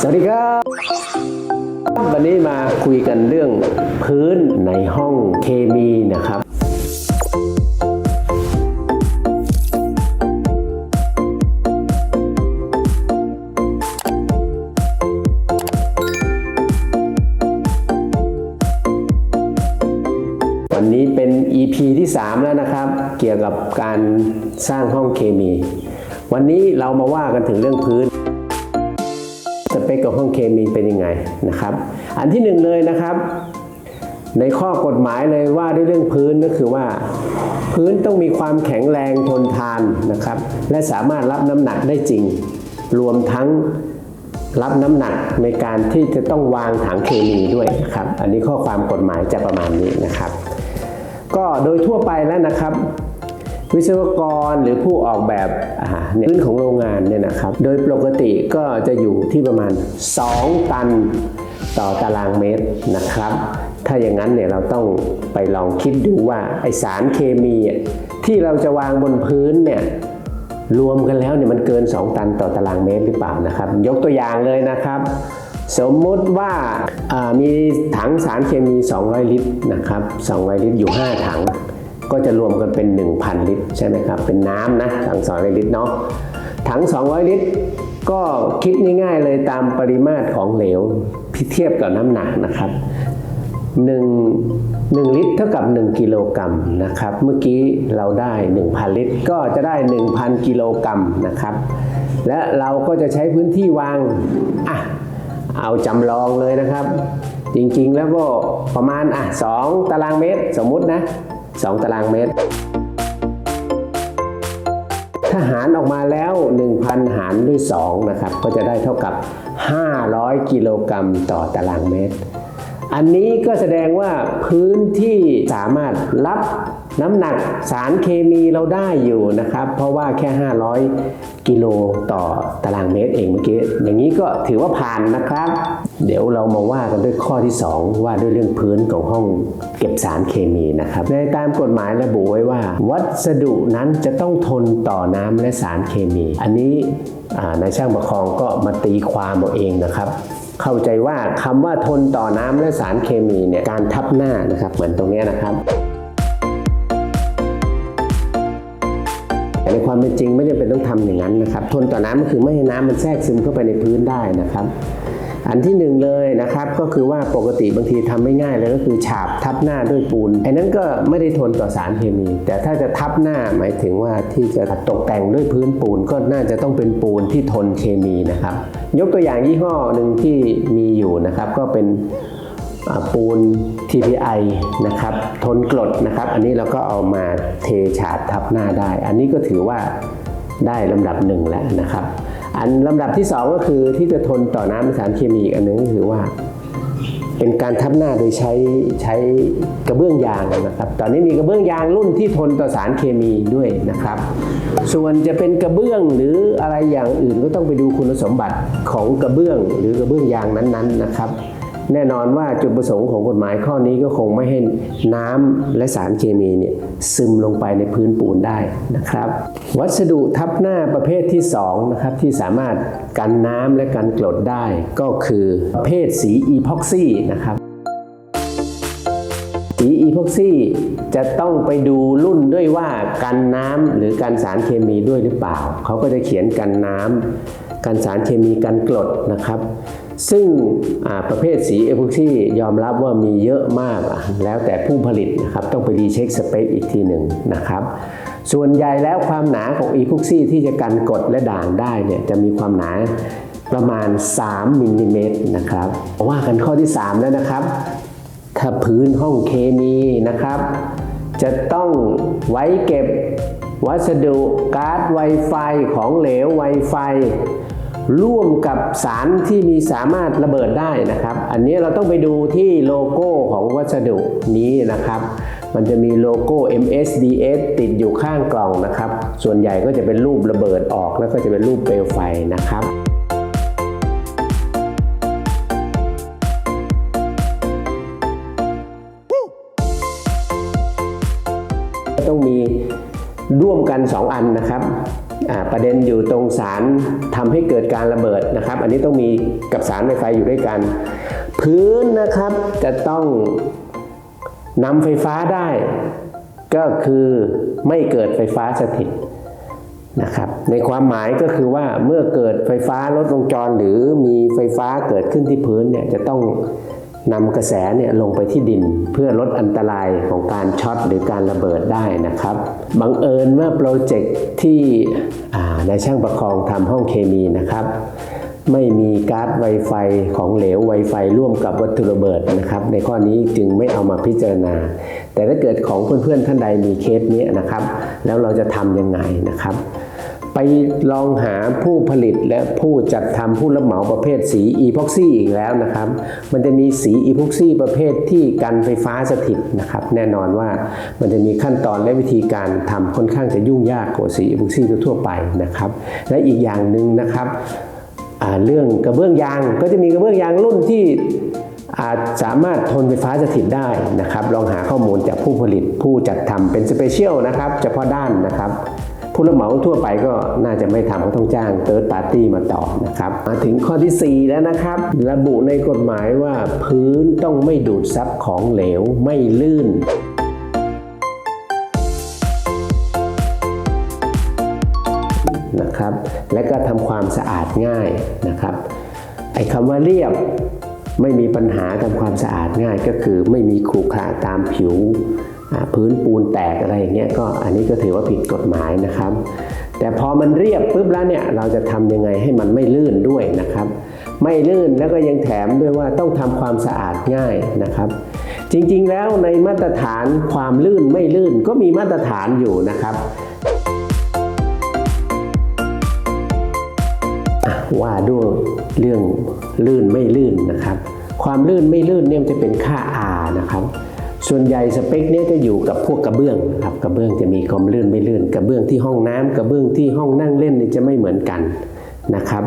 สวัสดีครับ วันนี้มาคุยกันเรื่องพื้นในห้องเคมีนะครับวันนี้เป็น EP ที่ 3 แล้วนะครับ เกี่ยวกับการสร้างห้องเคมี วันนี้เรามาว่ากันถึงเรื่องพื้น สเปคของห้องเคมีเป็นยังไงนะครับ อันที่หนึ่งเลยนะครับ ในข้อกฎหมายเลยว่าด้วยเรื่องพื้นก็คือว่า พื้นต้องมีความแข็งแรงทนทานนะครับ และสามารถรับน้ำหนักได้จริง รวมทั้งรับน้ำหนักในการที่จะต้องวางถังเคมีด้วยนะครับ อันนี้ข้อความกฎหมายจะประมาณนี้นะครับ ก็โดยทั่วไปแล้วนะครับ วิศวกรหรือผู้ออกแบบพื้นของโรงงานเนี่ยนะครับ โดยปกติก็จะอยู่ที่ประมาณ 2 ตันต่อตารางเมตรนะครับ ถ้าอย่างนั้นเนี่ยเราต้องไปลองคิดดูว่าไอสารเคมีที่เราจะวางบนพื้นเนี่ยรวมกันแล้วเนี่ยมันเกิน 2 ตันต่อตารางเมตรหรือเปล่านะครับ ยกตัวอย่างเลยนะครับ สมมุติว่าามีถังสารเคมี 200 ลิตรนะครับ 200 ลิตรอยู่ 5 ถัง ก็จะรวมกันเป็น 1,000 ลิตรใช่ไหมครับ เป็นน้ำนะถัง200ลิตรเนาะถัง 200 ลิตร ก็คิดง่ายๆเลยตามปริมาตรของเหลวเทียบกับน้ำหนักนะครับ1 1 ลิตรเท่ากับ 1 กิโลกรัมนะครับ เมื่อกี้เราได้ 1,000 ลิตร ก็จะได้ 1,000 กิโลกรัมนะครับ และเราก็จะใช้พื้นที่วางอะเอาจำลองเลยนะครับ จริงๆแล้วก็ประมาณอะ2ตารางเมตรสมมุตินะ 2 ตารางเมตร ถ้าหารออกมาแล้ว 1,000 หารด้วย 2 นะครับ ก็จะได้เท่ากับ 500 กิโลกรัมต่อตารางเมตร อันนี้ก็แสดงว่าพื้นที่สามารถรับน้ำหนักสารเคมีเราได้อยู่นะครับ เพราะว่าแค่ 500 กิโลต่อตารางเมตรเองเมื่อกี้ อย่างนี้ก็ถือว่าผ่านนะครับ เดี๋ยวเรามาว่ากันด้วยข้อที่ 2 ว่าด้วยเรื่องพื้นของห้องเก็บสารเคมีนะครับ ในตามกฎหมายระบุไว้ว่า วัสดุนั้นจะต้องทนต่อน้ำและสารเคมี อันนี้นายช่างประคองก็มาตีความเอาเองนะครับ เข้าใจว่าคำว่าทนต่อน้ำและสารเคมีเนี่ยการทับหน้านะครับเหมือนตรงนี้นะครับในความเป็นจริงไม่จำเป็นต้องทำอย่างนั้นนะครับ ทนต่อน้ำก็คือไม่ให้น้ำมันแทรกซึมเข้าไปในพื้นได้นะครับ อันที่หนึ่งเลยนะครับก็คือว่าปกติบางทีทำไม่ง่ายเลยก็คือฉาบทับหน้าด้วยปูนไอ้นั้นก็ไม่ได้ทนต่อสารเคมี แต่ถ้าจะทับหน้าหมายถึงว่าที่จะตกแต่งด้วยพื้นปูนก็น่าจะต้องเป็นปูนที่ทนเคมีนะครับ ยกตัวอย่างยี่ห้อหนึ่งที่มีอยู่นะครับก็เป็นปูน TPI นะครับทนกรดนะครับ อันนี้เราก็เอามาเทฉาบทับหน้าได้ อันนี้ก็ถือว่าได้ลำดับหนึ่งแล้วนะครับ อันลำดับที่สองก็คือที่จะทนต่อน้ำและสารเคมีอีกอันหนึงก็คือว่า เป็นการทับหน้าโดยใช้ใช้กระเบื้องยางนะครับ ตอนนี้มีกระเบื้องยางรุ่นที่ทนต่อสารเคมีด้วยนะครับ ส่วนจะเป็นกระเบื้องหรืออะไรอย่างอื่นก็ต้องไปดูคุณสมบัติของกระเบื้องหรือกระเบื้องยางนั้นๆนะครับ แน่นอนว่าจุดประสงค์ของกฎหมายข้อนี้ก็คงไม่ให้น้ำและสารเคมีเนี่ยซึมลงไปในพื้นปูนได้นะครับ วัสดุทับหน้าประเภทที่2นะครับที่สามารถกันน้ำและกันกรดได้ก็คือประเภทสีอีพ็อกซี่นะครับสีอีพ็อกซี่จะต้องไปดูรุ่นด้วยว่ากันน้ำหรือกันสารเคมีด้วยหรือเปล่า เขาก็จะเขียนกันน้ำกันสารเคมีกันกรดนะครับ ซึ่งประเภทสีอีพ็อกซี่ยอมรับว่ามีเยอะมากอะแล้วแต่ผู้ผลิตนะครับต้องไปรีเช็คสเปคอีกทีหนึ่งนะครับส่วนใหญ่แล้วความหนาของอีพ็อกซี่ที่จะกันกดและด่างได้เนี่ยจะมีความหนาประมาณ 3มิลลิเมตรนะครับว่ากันข้อที่ 3 แล้วนะครับ ถ้าพื้นห้องเคมีนะครับ จะต้องไว้เก็บวัสดุการ์ดไวไฟของเหลวไวไฟ ร่วมกับสารที่มีสามารถระเบิดได้นะครับ อันนี้เราต้องไปดูที่โลโก้ของวัสดุนี้นะครับ มันจะมีโลโก้ MSDS ติดอยู่ข้างกล่องนะครับ ส่วนใหญ่ก็จะเป็นรูประเบิดออกแล้วก็จะเป็นรูปเปลวไฟนะครับ ร่วมกัน 2 อันนะครับประเด็นอยู่ตรงสารทำให้เกิดการระเบิดนะครับ อันนี้ต้องมีกับสารไฟไฟอยู่ด้วยกัน พื้นนะครับจะต้องนำไฟฟ้าได้ ก็คือไม่เกิดไฟฟ้าสถิตนะครับ ในความหมายก็คือว่าเมื่อเกิดไฟฟ้าลดวงจรหรือมีไฟฟ้าเกิดขึ้นที่พื้นเนี่ยจะต้อง นำกระแสเนี่ยลงไปที่ดินเพื่อลดอันตรายของการช็อตหรือการระเบิดได้นะครับ บังเอิญว่าโปรเจกต์ที่นายช่างประคองทำห้องเคมีนะครับ ไม่มีการ์ด Wi-Fi ของเหลว Wi-Fi ร่วมกับวัตถุระเบิดนะครับ ในข้อนี้จึงไม่เอามาพิจารณา แต่ถ้าเกิดของเพื่อนๆท่านใดมีเคสนี้นะครับ แล้วเราจะทำยังไงนะครับ ไปลองหาผู้ผลิตและผู้จัดทำผู้รับเหมาประเภทสีอีพ็อกซี่อีกแล้วนะครับ มันจะมีสีอีพ็อกซี่ประเภทที่กันไฟฟ้าสถิตนะครับ แน่นอนว่ามันจะมีขั้นตอนและวิธีการทำค่อนข้างจะยุ่งยากกว่าสีอีพ็อกซี่ทั่วไปนะครับ และอีกอย่างหนึ่งนะครับเรื่องกระเบื้องยางก็จะมีกระเบื้องยางรุ่นที่อาจสามารถทนไฟฟ้าสถิตได้นะครับ ลองหาข้อมูลจากผู้ผลิตผู้จัดทำเป็นสเปเชียลนะครับ เฉพาะด้านนะครับ ผู้รับเหมาทั่วไปก็น่าจะไม่ทำก็ต้องจ้างเติร์ดปาร์ตี้มาต่อนะครับ มาถึงข้อที่ 4 แล้วนะครับ ระบุในกฎหมายว่าพื้นต้องไม่ดูดซับของเหลวไม่ลื่นนะครับและก็ทำความสะอาดง่ายนะครับไอ้คำว่าเรียบไม่มีปัญหาทำความสะอาดง่ายก็คือไม่มีขรุขระตามผิว พื้นปูนแตกอะไรอย่างเงี้ยก็อันนี้ก็ถือว่าผิดกฎหมายนะครับ แต่พอมันเรียบปุ๊บแล้วเนี่ยเราจะทำยังไงให้มันไม่ลื่นด้วยนะครับ ไม่ลื่นแล้วก็ยังแถมด้วยว่าต้องทำความสะอาดง่ายนะครับ จริงๆแล้วในมาตรฐานความลื่นไม่ลื่นก็มีมาตรฐานอยู่นะครับว่าด้วยเรื่องลื่นไม่ลื่นนะครับ ความลื่นไม่ลื่นเนี่ยจะเป็นค่า R นะครับ ส่วนใหญ่สเปคเนี้จะอยู่กับพวกกระเบื้องนะครับกระเบื้องจะมีความลื่นไม่ลื่น กระเบื้องที่ห้องน้ำกระเบื้องที่ห้องนั่งเล่นนี่จะไม่เหมือนกันนะครับ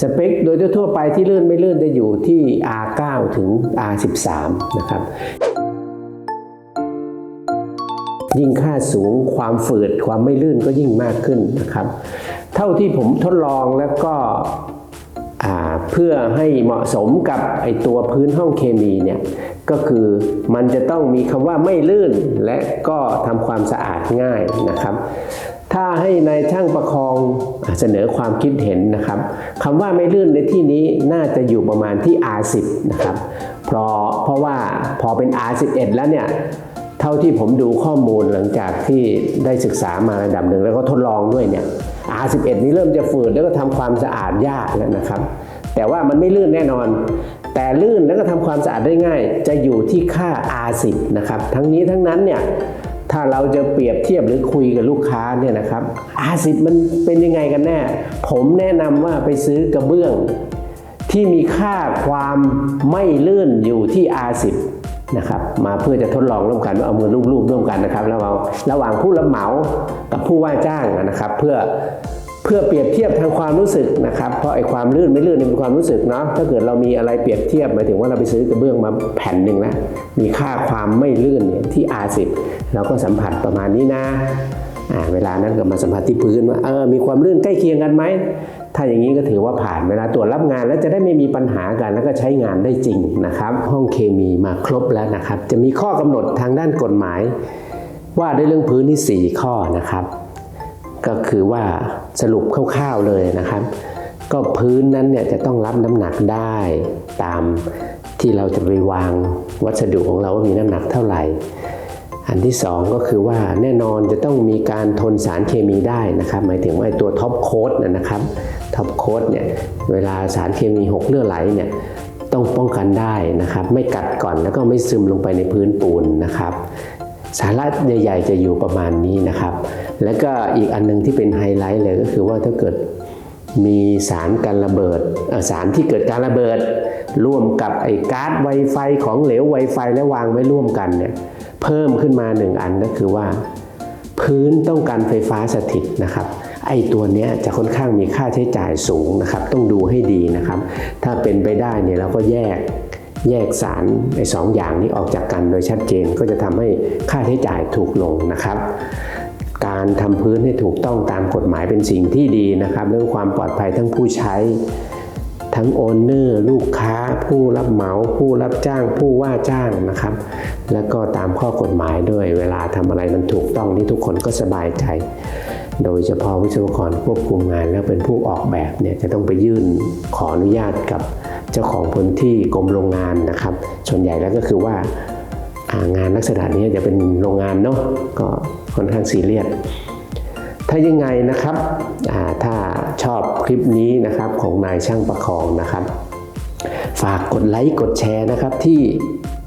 สเปคโดยทั่วไปที่ลื่นไม่ลื่นจะอยู่ที่ R9 ถึง R13 นะครับยิ่งค่าสูงความฝืดความไม่ลื่นก็ยิ่งมากขึ้นนะครับ เท่าที่ผมทดลองแล้วก็อ่าเพื่อให้เหมาะสมกับไอตัวพื้นห้องเคมีเนี่ย ก็คือมันจะต้องมีคำว่าไม่ลื่นและก็ทำความสะอาดง่ายนะครับ ถ้าให้นายช่างประคองเสนอความคิดเห็นนะครับคำว่าไม่ลื่นในที่นี้น่าจะอยู่ประมาณที่ R10 นะครับเพราะเพราะว่าพอเป็น R11 แล้วเนี่ยเท่าที่ผมดูข้อมูลหลังจากที่ได้ศึกษามาระดับหนึ่งแล้วก็ทดลองด้วยเนี่ย R11 นี้เริ่มจะฝืดแล้วก็ทำความสะอาดยากแล้วนะครับ แต่ว่ามันไม่ลื่นแน่นอน แต่ลื่นแล้วก็ทำความสะอาดได้ง่าย จะอยู่ที่ค่า R10 นะครับ ทั้งนี้ทั้งนั้นเนี่ยถ้าเราจะเปรียบเทียบหรือคุยกับลูกค้าเนี่ยนะครับ R10 มันเป็นยังไงกันแน่ ผมแนะนำว่าไปซื้อกระเบื้อง ที่มีค่าความไม่ลื่นอยู่ที่ R10 นะครับ มาเพื่อจะทดลองร่วมกันว่าเอามือลูบๆร่วมกันนะครับระหว่าระหว่างผู้รับเหมากับผู้ว่าจ้างนะครับ เพื่อ เพื่อเปรียบเทียบทางความรู้สึกนะครับ เพราะไอ้ความลื่นไม่ลื่นนี่เป็นความรู้สึกเนาะถ้าเกิดเรามีอะไรเปรียบเทียบหมายถึงว่าเราไปซื้อกระเบื้องมาแผ่นหนึ่งแล้วมีค่าความไม่ลื่นเนี่ยที่ R10 เราก็สัมผัสประมาณนี้นะอ่าเวลานั้นก็มาสัมผัสที่พื้นว่าเออมีความลื่นใกล้เคียงกันไหมถ้าอย่างนี้ก็ถือว่าผ่านเวลาตรวจรับงานแล้วจะได้ไม่มีปัญหากันแล้วก็ใช้งานได้จริงนะครับ ห้องเคมีมาครบแล้วนะครับ จะมีข้อกำหนดทางด้านกฎหมาย ว่าด้วยเรื่องพื้นที่ 4 ข้อนะครับ ก็คือว่าสรุปคร่าวๆเลยนะครับ ก็พื้นนั้นเนี่ยจะต้องรับน้ำหนักได้ตามที่เราจะไปวางวัสดุของเราว่ามีน้ำหนักเท่าไหร่ อันที่สองก็คือว่าแน่นอนจะต้องมีการทนสารเคมีได้นะครับ หมายถึงว่าไอ้ตัวท็อปโค้ดนะครับท็อปโค้ดเนี่ยเวลาสารเคมีหกเลือดไหลเนี่ยต้องป้องกันได้นะครับ ไม่กัดก่อนแล้วก็ไม่ซึมลงไปในพื้นปูนนะครับ สาระใหญ่ ๆ จะอยู่ประมาณนี้นะครับ แล้วก็อีกอันหนึงที่เป็นไฮไลท์เลยก็คือว่าถ้าเกิดมีสารการระเบิดสารที่เกิดการระเบิด ร่วมกับไอ้การ์ดไวไฟของเหลวไวไฟและวางไว้ร่วมกันเนี่ยเพิ่มขึ้นมาหนึ่งอันก็คือว่า พื้นต้องการไฟฟ้าสถิตนะครับไอ้ตัวนี้จะค่อนข้างมีค่าใช้จ่ายสูงนะครับ ต้องดูให้ดีนะครับ ถ้าเป็นไปได้เนี่ยเราก็แยกแยกสารไอ้สองอย่างนี้ออกจากกันโดยชัดเจนก็จะทำให้ค่าใช้จ่ายถูกลงนะครับ การทำพื้นให้ถูกต้องตามกฎหมายเป็นสิ่งที่ดีนะครับ เรื่องความปลอดภัยทั้งผู้ใช้ ทั้งโอนเนอร์ลูกค้า ผู้รับเหมา ผู้รับจ้าง ผู้ว่าจ้างนะครับ แล้วก็ตามข้อกฎหมายด้วยเวลาทำอะไรมันถูกต้องนี่ทุกคนก็สบายใจ โดยเฉพาะวิศวกรควบคุมงานแล้วเป็นผู้ออกแบบเนี่ยจะต้องไปยื่นขออนุญาตกับเจ้าของพื้นที่กรมโรงงานนะครับ ส่วนใหญ่แล้วก็คือว่างานลักษณะนี้จะเป็นโรงงานเนาะก็ ค่อนข้างซีเรียสถ้ายังไงนะครับถ้าชอบคลิปนี้นะครับของนายช่างประคองนะครับ ฝากกดไลค์กดแชร์นะครับที่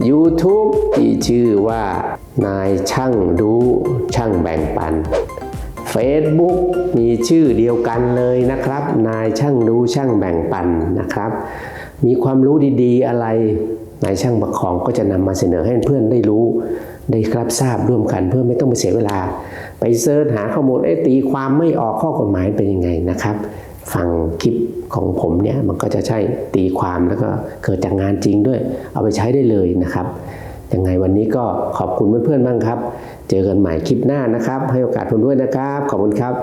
YouTube ที่ชื่อว่านายช่างรู้ช่างแบ่งปัน Facebook มีชื่อเดียวกันเลยนะครับ นายช่างรู้ช่างแบ่งปันนะครับ มีความรู้ดีๆอะไร นายช่างประคองก็จะนำมาเสนอให้เพื่อนได้รู้ ได้รับทราบร่วมกันเพื่อไม่ต้องไปเสียเวลา ไปเสิร์ชหาข้อมูลไอ้ตีความไม่ออกข้อกฎหมายเป็นยังไงนะครับ ฟังคลิปของผมเนี่ยมันก็จะใช่ตีความแล้วก็เกิดจากงานจริงด้วย เอาไปใช้ได้เลยนะครับยังไงวันนี้ก็ขอบคุณเพื่อนๆบ้างครับ เจอกันใหม่คลิปหน้านะครับ ให้โอกาสผมด้วยนะครับ ขอบคุณครับ